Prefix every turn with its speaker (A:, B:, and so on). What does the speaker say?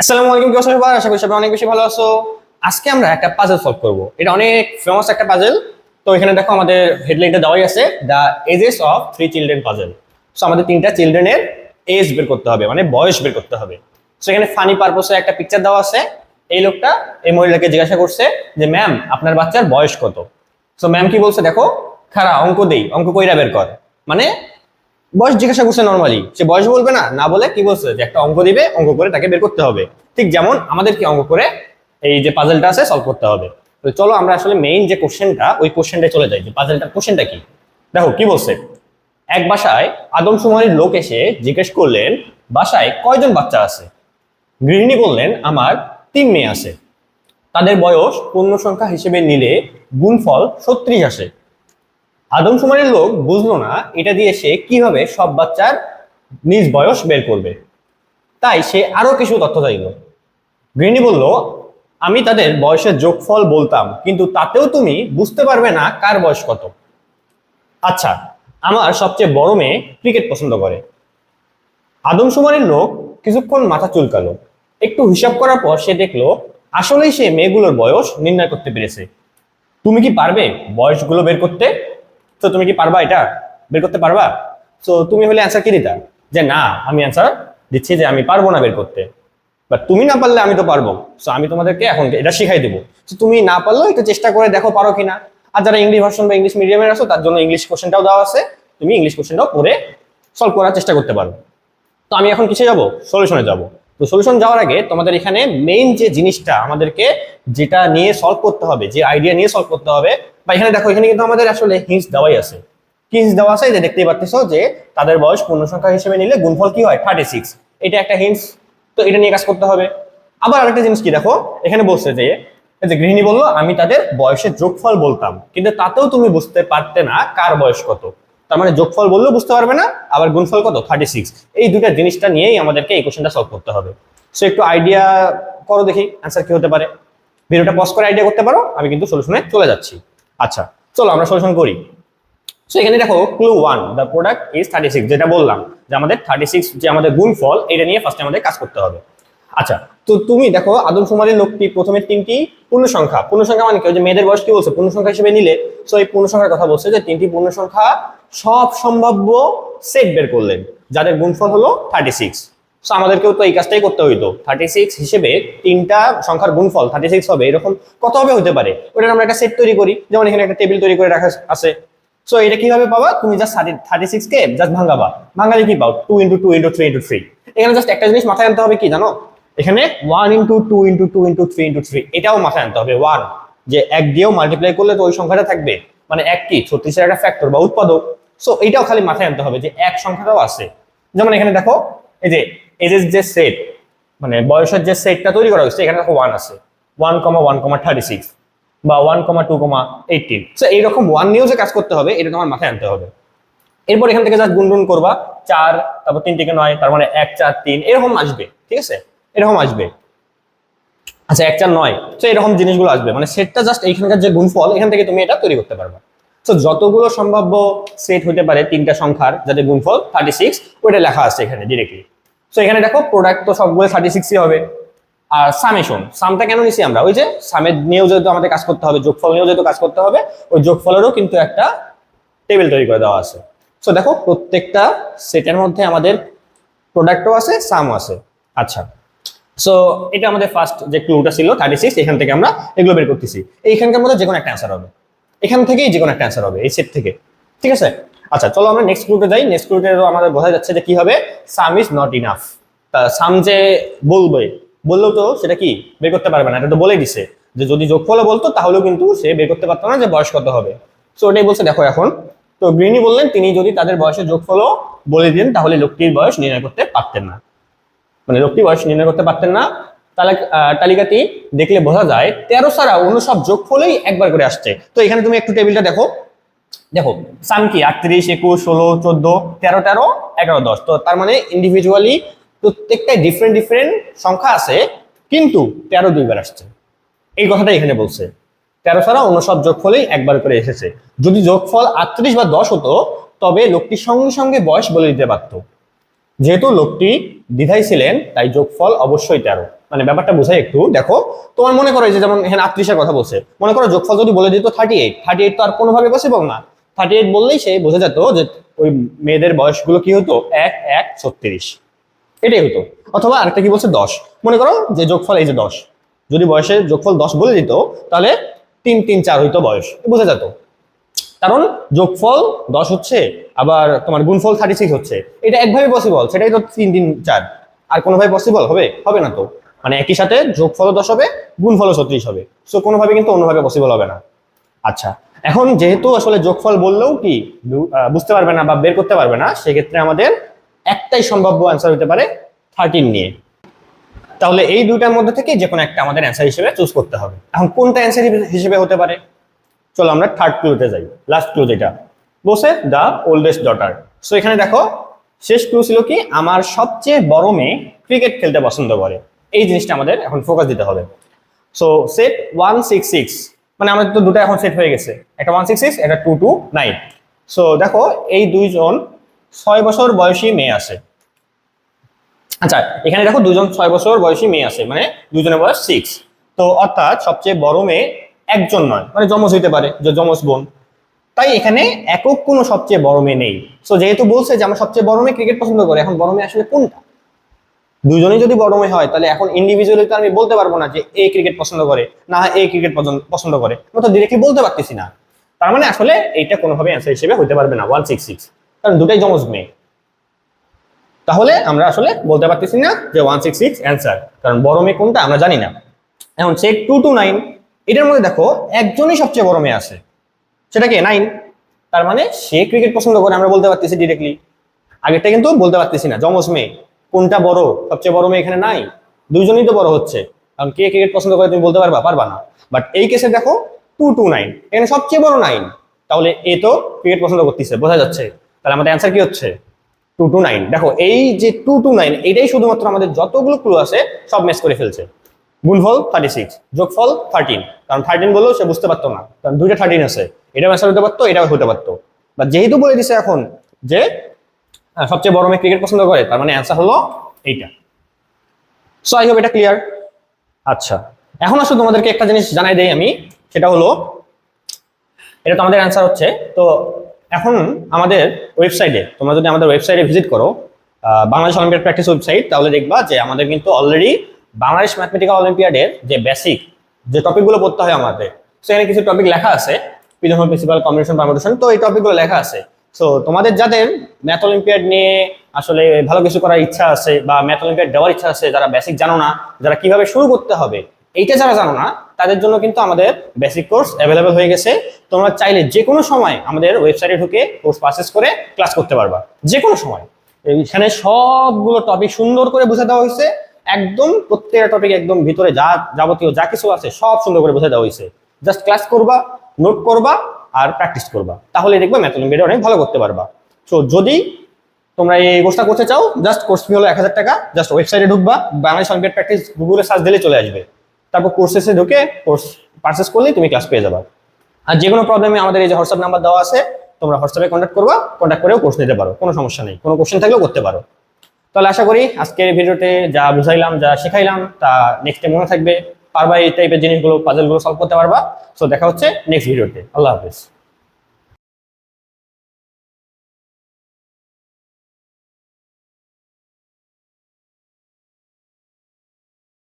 A: আসসালামু আলাইকুম কেউ সবাই আশা করি সবাই অনেক বেশি ভালো আছো। আজকে আমরা একটা পাজল সলভ করব। এটা অনেক ফেমাস একটা পাজল তো এখানে দেখো আমাদের হেডলাইনটা দেওয়াই আছে the ages of three children puzzle so আমাদের তিনটা চিলড্রেনের এজ বের করতে হবে মানে বয়স বের করতে হবে। সো এখানে ফানি পারপসে একটা পিকচার দেওয়া আছে। এই লোকটা এই মহিলাকে জিজ্ঞাসা করছে যে ম্যাম আপনার বাচ্চার বয়স কত? সো ম্যাম কি বলছে, দেখো খারা অঙ্ক দেই, অঙ্ক কইরা বের কর। মানে বয়স জিজ্ঞাসা করছে নর্মালি সে বয়স বলবে না না বলে কি বলছে? যে একটা অঙ্ক দিবে, অঙ্ক করে তাকে বের করতে হবে। ঠিক যেমন আমাদের কি অঙ্ক করে এই যে পাজলটা আছে সলভ করতে হবে। তো চলো আমরা আসলে মেইন যে কোশ্চেনটা ওই কোশ্চেনটায় চলে যাই। যে পাজলটার কোশ্চেনটা কি? দেখো, কি বলছে? এক বাসায় আদমশুমারির লোক এসে জিজ্ঞেস করলেন, বাসায় কয়জন বাচ্চা আছে? গৃহিণী বললেন, আমার তিন মেয়ে আছে। তাদের বয়স পূর্ণ সংখ্যা হিসেবে নিলে গুণফল ছত্রিশ আসে। আদমশুমারির লোক বুঝলো না এটা দিয়ে সে কীভাবে সব বাচ্চার নিজ বয়স বের করবে। তাই সে আরও কিছু তথ্য চাইল। গৃহিণী বলল, আমি তাদের বয়সের যোগফল বলতাম, কিন্তু তাতেও তুমি বুঝতে পারবে না কার বয়স কত। আচ্ছা আমার সবচেয়ে বড় মেয়ে ক্রিকেট পছন্দ করে। আদমশুমারির লোক কিছুক্ষণ মাথা চুলকালো। একটু হিসাব করার পর সে দেখল, আসলেই সে মেয়েগুলোর বয়স নির্ণয় করতে পেরেছে। তুমি কি পারবে বয়সগুলো বের করতে? তো তুমি কি পারবা এটা? বের করতে পারবা? তো তুমি হলে অ্যান্সার কি দিতা? যে না, আমি অ্যান্সার দিচ্ছি যে আমি পারব না বের করতে। বাট তুমি না পারলে আমি তো পারব। সো আমি তোমাদেরকে এখন এটা শিখাই দেবো। তো তুমি না পারলেও একটু চেষ্টা করে দেখো পারো কিনা। আর যারা ইংলিশ ভার্সন বা ইংলিশ মিডিয়ামের আছো, তার জন্য ইংলিশ কোশ্চেনটাও দেওয়া আছে। তুমি ইংলিশ কোশ্চেনটাও পড়ে সলভ করার চেষ্টা করতে পারো। তো আমি এখন কিসে যাব? সলিউশনে যাব। তো সলিউশন যাওয়ার আগে তোমাদের এখানে মেইন যে জিনিসটা আমাদেরকে যেটা নিয়ে সলভ করতে হবে, যে আইডিয়া নিয়ে সলভ করতে হবে, বা এখানে দেখো, এখানে কিন্তু আমাদের আসলে হিন্স দেওয়াই আছে। কি হিন্স দেওয়া আছে যে দেখতেই পাচ্ছ যে তাদের বয়স পূর্ণ সংখ্যা হিসেবে নিলে গুণফল কি হয়? থার্টি সিক্স এটা একটা হিন্স তো এটা নিয়ে কাজ করতে হবে। আবার আরেকটা জিনিস কি দেখো, এখানে বলছে যে যে গৃহিণী বলল, আমি তাদের বয়সের যোগফল বলতাম, কিন্তু তাতেও তুমি বুঝতে পারতে না কার বয়স কত। তার মানে যোগফল বললেও বুঝতে পারবে না, আবার গুণফল কত? থার্টি সিক্স এই দুটা জিনিসটা নিয়েই আমাদেরকে এই কোশ্চেনটা সলভ করতে হবে। সো একটু আইডিয়া করো দেখি অ্যান্সার কি হতে পারে। ভিডিওটা পজ করে আইডিয়া করতে পারো, আমি কিন্তু সলিউশনে চলে যাচ্ছি। আচ্ছা চলো আমরা সলিউশন করি। সো এখানে দেখো clue one the product is thirty six যেটা বললাম, যে আমাদের থার্টি সিক্স যে আমাদের গুণফল, এটা নিয়ে ফার্স্টে আমাদের কাজ করতে হবে। আচ্ছা তো তুমি দেখো আদমশুমারির লোকটি প্রথমে তিনটি পূর্ণ সংখ্যা পূর্ণ সংখ্যা মানে কি? যে মেয়েদের বয়স কি বলছে? পূর্ণ সংখ্যা হিসেবে নিলে সো এই পূর্ণ সংখ্যার কথা বলছে যে তিনটি পূর্ণ সংখ্যা সব সম্ভাব্য সেট বের করলেন, যাদের গুণফল হলো থার্টি সিক্স সো আমাদেরকেও তো এই কাজটাই করতে হইতো। থার্টি সিক্স হিসেবে তিনটা সংখ্যার গুণফল থার্টি সিক্স হবে, এরকম কত হবে হতে পারে? ওটা আমরা একটা সেট তৈরি করি, যেমন এখানে একটা টেবিল তৈরি করে রাখা আছে। সো এটা কীভাবে পাবা? তুমি জাস্ট থার্টি সিক্স কে জাস্ট ভাঙাবা। ভাঙালে কি পাও? Two into two into three into three এখানে জাস্ট একটা জিনিস মাথায় আনতে হবে কি জানো? এখানে one into two into two into three into three এটাও মাথায় আনতে হবে। ওয়ান যে এক দিয়েও মাল্টিপ্লাই করলে তো ওই সংখ্যাটা থাকবে। মানে এক কি? ছত্রিশের একটা ফ্যাক্টর বা উৎপাদক। সো এইটাও খালি মাথায় আনতে হবে যে এক সংখ্যাটাও আছে। যেমন এখানে দেখো, এই যে এজের যে সেট মানে বয়সের যে সেটটা তৈরি করা হয়েছে, এখানে দেখো ওয়ান আছে। One comma one comma thirty six বা one comma two comma eighteen so এইরকম ওয়ান নিয়েও যে কাজ করতে হবে এটা তোমার মাথায় আনতে হবে। এরপর এখান থেকে জাস্ট গুনগুন করবা, চার, তারপর তিন থেকে নয়, তার মানে এক, চার, তিন, এরকম আসবে। ঠিক আছে? এরকম আসবে। আচ্ছা এক চার নয়। তো এরকম জিনিসগুলো আসবে। মানে সেটটা জাস্ট এইখানকার যে গুণফল, এখান থেকে তুমি এটা তৈরি করতে পারবা। তো যতগুলো সম্ভাব্য সেট হতে পারে, তিনটা সংখ্যার যাদের গুণফল থার্টি সিক্স ওইটা লেখা আছে এখানে ডিরেক্টলি তো এখানে দেখো প্রোডাক্ট তো সবগুলো থার্টি সিক্সই হবে। আর সামেশন সামটা কেন নিছি আমরা? ওই যে সামের নিয়েও যেহেতু আমাদের কাজ করতে হবে, যোগফল নিয়েও যেহেতু কাজ করতে হবে, ওই যোগফলেরও কিন্তু একটা টেবিল তৈরি করে দেওয়া আছে। সো দেখো, প্রত্যেকটা সেটের মধ্যে আমাদের প্রোডাক্টও আছে সামও আছে। আচ্ছা সো এটা আমাদের ফার্স্ট যে ক্লুটা ছিল থার্টি সিক্স এখান থেকে আমরা এগুলো বের করতেছি। এইখানকার মধ্যে যে কোনো একটা অ্যান্সার হবে। এখান থেকেই যে কোনো একটা অ্যান্সার হবে, এই সেট থেকে। ঠিক আছে? আচ্ছা চলো আমরা নেক্সট ক্লুতে যাই। নেক্সট ক্লুতে আমাদের বোঝা যাচ্ছে যে কি হবে? সাম ইজ নট ইনাফ তা সাম যে বলবে বললেও তো সেটা কি? বের করতে পারবে না, এটা তো বলেই দিছে। যে যদি যোগফলও বলতো, তাহলেও কিন্তু সে বের করতে পারতো না যে বয়স কত হবে। সো ওটাই বলছে, দেখো এখন। তো গৃহিণী বললেন, তিনি যদি তাদের বয়সের যোগফলও বলে দিন তাহলে লোকটির বয়স নির্ণয় করতে পারতেন না। মানে লোকটি বয়স নির্ণয় করতে পারতেন না। তালিকাটি দেখলে বোঝা যায়, তেরো ছাড়া অন্য সব যোগফলেই একবার করে আসছে। তো এখানে তুমি একটু টেবিলটা দেখো। দেখো সাম কি আটত্রিশ, একুশ, ষোলো, চোদ্দ, তেরো তেরো, এগারো, দশ। তো তার মানে ইন্ডিভিজুয়ালি প্রত্যেকটাই ডিফারেন্ট ডিফারেন্ট সংখ্যা আছে, কিন্তু তেরো দুইবার আসছে। এই কথাটা এখানে বলছে। তেরো ছাড়া অন্য সব যোগফলেই একবার করে এসেছে। যদি যোগফল আটত্রিশ বা দশ হতো, তবে লোকটির সঙ্গে সঙ্গে বয়স বলে দিতে পারতো। যেহেতু লোকটি দ্বিধায় ছিলেন তাই যোগফল অবশ্যই তেরো। মানে ব্যাপারটা বোঝাই একটু। দেখো, তোমার মনে করো যে যেমন এখানে আটত্রিশের কথা বলছে, মনে করো যোগফল যদি বলে দিত থার্টি এইট থার্টি এইট তো আর কোনোভাবে পসিবল না। থার্টি এইট বললেই সে বোঝা যেত যে ওই মেয়েদের বয়সগুলো কি হতো? এক এক, ছত্রিশ। এটাই হতো। অথবা আরেকটা কি বলছে? দশ। মনে করো যে যোগফল এই যে দশ। যদি বয়সের যোগফল দশ বলে দিত, তাহলে তিন তিন, চার হইতো বয়স। বোঝা যেত। কারণ যোগফল দশ হচ্ছে, আবার তোমার গুণফল থার্টি সিক্স হচ্ছে। এটা একভাবে পসিবল সেটাই তো তিন তিন চার। আর কোনোভাবে পসিবল হবে? হবে না তো। মানে একই সাথে যোগফলও দশ হবে, গুণফলও ছত্রিশ হবে। সো কোনোভাবে কিন্তু অন্যভাবে পসিবল হবে না। আচ্ছা এখন যেহেতু আসলে যোগফল বললেও কি বুঝতে পারবে না বা বের করতে পারবে না, সেক্ষেত্রে আমাদের একটাই সম্ভাব্য অ্যান্সার হতে পারে থার্টিন নিয়ে। তাহলে এই দুইটার মধ্যে থেকে যে কোনো একটা আমাদের অ্যান্সার হিসেবে চুজ করতে হবে। এখন কোনটা অ্যান্সার হিসেবে হতে পারে? চলো আমরা থার্ড ক্লুতে যাই। লাস্ট ক্লু যেটা। বসে দ্য ওল্ডেস্ট ডটার সো এখানে দেখো, শেষ ক্লু ছিল কি? আমার সবচেয়ে বড় মেয়ে ক্রিকেট খেলতে পছন্দ করে। এই জিনিসটা আমাদের এখন ফোকাস দিতে হবে। So set one six six মানে আমাদের তো দুটো এখন সেট হয়ে গেছে। একটা ওয়ান সিক্স সিক্স একটা টু টু নাইন সো দেখো, এই দুইজন ছয় বছর বয়সী মেয়ে আছে। আচ্ছা এখানে দেখো দুজন ছয় বছর বয়সী মেয়ে আছে। মানে দুজনের বয়স সিক্স তো, অর্থাৎ সবচেয়ে বড় মেয়ে একজন নয় মানে যমজ হইতে পারে, যে যমজ বোন। তাই এখানে একক কোনো সবচেয়ে বড় মেয়ে নেই। সো যেহেতু বলছে যে আমার সবচেয়ে বড় মেয়ে ক্রিকেট পছন্দ করে, এখন বড় মেয়ে আসলে কোনটা? দুজনেই যদি বড় মেয়ে হয়, তাহলে এখন ইন্ডিভিজুয়ালি তো আমি বলতে পারব না যে এ ক্রিকেট পছন্দ করে, না এ ক্রিকেট পছন্দ করে। আমরা তো ডিরেক্টলি বলতে পারতেছি না। তার মানে আসলে এইটা কোনোভাবে অ্যান্সার হিসেবে হতে পারবে না ওয়ান সিক্স সিক্স কারণ দুটাই যমজ মেয়ে। তাহলে আমরা আসলে বলতে পারতেছি না যে ওয়ান সিক্স সিক্স অ্যান্সার কারণ বড় মেয়ে কোনটা আমরা জানি না। এখন চেক টু টু নাইন এটার মধ্যে দেখো, একজনই সবচেয়ে বড় মেয়ে আছে। সেটা কি? নাইন। তার মানে সে ক্রিকেট পছন্দ করে, আমরা বলতে পারতেছি ডিরেক্টলি আগেরটা কিন্তু বলতে পারতেছি না, যমজ মেয়ে। কোনটা বড়? সবচেয়ে বড় মেয়ে এখানে নাই। দুইজনই তো বড় হচ্ছে। কারণ কে ক্রিকেট পছন্দ করে তুমি বলতে পারবা? পারবা না। বাট এই কেসে দেখো টু টু নাইন এখানে সবচেয়ে বড় নাইন তাহলে এ তো ক্রিকেট পছন্দ করতেছে, বোঝা যাচ্ছে। তাহলে আমাদের অ্যান্সার কি হচ্ছে? টু টু নাইন দেখো, এই যে টু টু নাইন এটাই শুধুমাত্র আমাদের যতগুলো ক্লু আছে, সব ম্যাচ করে ফেলছে। গুণফল থার্টি সিক্স যোগফল থার্টিন কারণ থার্টিন বলেও সে বুঝতে পারতো না। কারণ দুইটা থার্টিন আছে। এটা ম্যাচ হতে পারতো, এটাও হতে পারতো। বা যেহেতু বলে দিছে এখন যে সবচেয়ে বড় মেয়ে ক্রিকেট পছন্দ করে, তার মানে অ্যান্সার হলো এইটা। সো আই হোপ এটা ক্লিয়ার আচ্ছা। এখন আসলে তোমাদেরকে একটা জিনিস জানাই দেই আমি। সেটা হলো, এটা তো আমাদের অ্যান্সার হচ্ছে। তো এখন আমাদের ওয়েবসাইটে তোমরা যদি আমাদের ওয়েবসাইটে ভিজিট করো বাংলাদেশ অলিম্পিয়াড প্র্যাকটিস ওয়েবসাইট তাহলে দেখবা যে আমাদের কিন্তু অলরেডি বাংলাদেশ ম্যাথমেটিক্যাল অলিম্পিয়াডের যে বেসিক যে টপিকগুলো পড়তে হয় আমাদের সেখানে কিছু টপিক লেখা আছে পিজনহোল প্রিন্সিপাল কম্বিনেশন পারমুটেশন তো এই টপিকগুলো লেখা আছে। সো তোমাদের যাদের ম্যাথ অলিম্পিয়াড নিয়ে আসলে ভালো কিছু করার ইচ্ছা আছে বা ম্যাথ অলিম্পিয়াড দেওয়ার ইচ্ছা আছে, যারা বেসিক জানো না, যারা কীভাবে শুরু করতে হবে, এইটা যারা জানো না, তাদের জন্য কিন্তু আমাদের বেসিক কোর্স অ্যাভেলেবেল হয়ে গেছে। তোমরা চাইলে যে কোনো সময় আমাদের ওয়েবসাইটে ঢুকে কোর্স পারচেস করে ক্লাস করতে পারবা যে কোনো সময়। এখানে সবগুলো টপিক সুন্দর করে বুঝে দেওয়া হয়েছে। একদম প্রত্যেকটা টপিক একদম ভিতরে যা যাবতীয় যা কিছু আছে সব সুন্দর করে বুঝে দেওয়া হয়েছে। জাস্ট ক্লাস করবা নোট করবা আর প্র্যাকটিস করবা। তাহলে দেখবে ম্যাথ অলিম্পিয়াডে অনেক ভালো করতে পারবা। সো যদি তোমরা এই কোর্সটা করতে চাও জাস্ট কোর্স ফি হলো এক হাজার টাকা জাস্ট ওয়েবসাইটে ঢুকবা, বাংলাদেশ অলিম্পিয়াড প্র্যাকটিস গুগলে সার্চ দিলে চলে আসবে। তারপর কোর্সেসে ঢুকে কোর্স পারচেস করলেই তুমি ক্লাস পেয়ে যাবা। আর যে কোনো প্রবলেমে আমাদের এই যে হোয়াটসঅ্যাপ নাম্বার দেওয়া আছে, তোমরা হোয়াটসঅ্যাপে কন্ট্যাক্ট করবা কন্ট্যাক্ট করেও কোর্স নিতে পারো, কোনো সমস্যা নেই। কোনো কোশ্চেন থাকলেও করতে পারো। তাহলে আশা করি আজকের ভিডিওতে যা বুঝাইলাম, যা শেখাইলাম, তা নেক্সটে মনে থাকবে। পারবা এই টাইপের জিনিসগুলো পাজলগুলো সলভ করতে পারবা। সো দেখা হচ্ছে নেক্সট ভিডিওতে আল্লাহ হাফিজ।